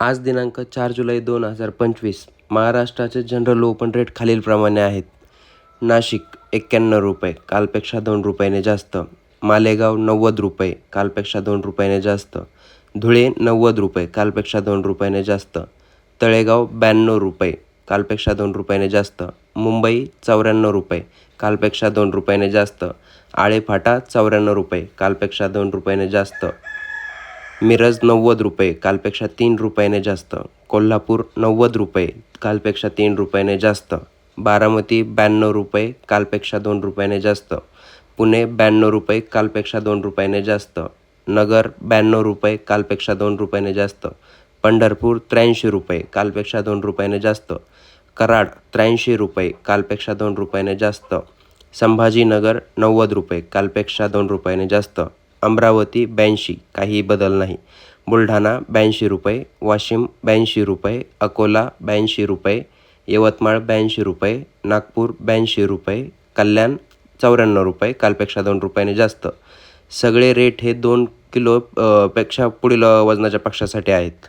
आज दिनांक चार जुलै दोन हजार पंचवीस. महाराष्ट्राचे जनरल ओपन रेट खालीलप्रमाणे आहेत. नाशिक एक्क्याण्णव रुपये कालपेक्षा दोन रुपयाने जास्त. मालेगाव नव्वद रुपये कालपेक्षा दोन रुपयाने जास्त. धुळे नव्वद रुपये कालपेक्षा दोन रुपयाने जास्त. तळेगाव ब्याण्णव रुपये कालपेक्षा दोन रुपयाने जास्त. मुंबई चौऱ्याण्णव रुपये कालपेक्षा दोन रुपयाने जास्त. आळेफाटा चौऱ्याण्णव रुपये कालपेक्षा दोन रुपयाने जास्त. मिरज नव्वद रुपये कालपेक्षा तीन रुपयाने जास्त. कोल्हापूर नव्वद रुपये कालपेक्षा तीन रुपयाने जास्त. बारामती ब्याण्णव रुपये कालपेक्षा दोन रुपयाने जास्त. पुणे ब्याण्णव रुपये कालपेक्षा दोन रुपयाने जास्त. नगर ब्याण्णव रुपये कालपेक्षा दोन रुपयाने जास्त. पंढरपूर त्र्याऐंशी रुपये कालपेक्षा दोन रुपयाने जास्त. कराड त्र्याऐंशी रुपये कालपेक्षा दोन रुपयाने जास्त. संभाजीनगर नव्वद रुपये कालपेक्षा दोन रुपयाने जास्त. अमरावती ब्याऐंशी काही बदल नाही. बुलढाणा ब्याऐंशी रुपये वाशिम ब्याऐंशी रुपये अकोला ब्याऐंशी रुपये यवतमाळ ब्याऐंशी रुपये नागपूर ब्याऐंशी रुपये कल्याण चौऱ्याण्णव रुपये कालपेक्षा दोन रुपयाने जास्त. सगळे रेट हे दोन किलो पेक्षा पुढील वजनाच्या पक्षासाठी आहेत.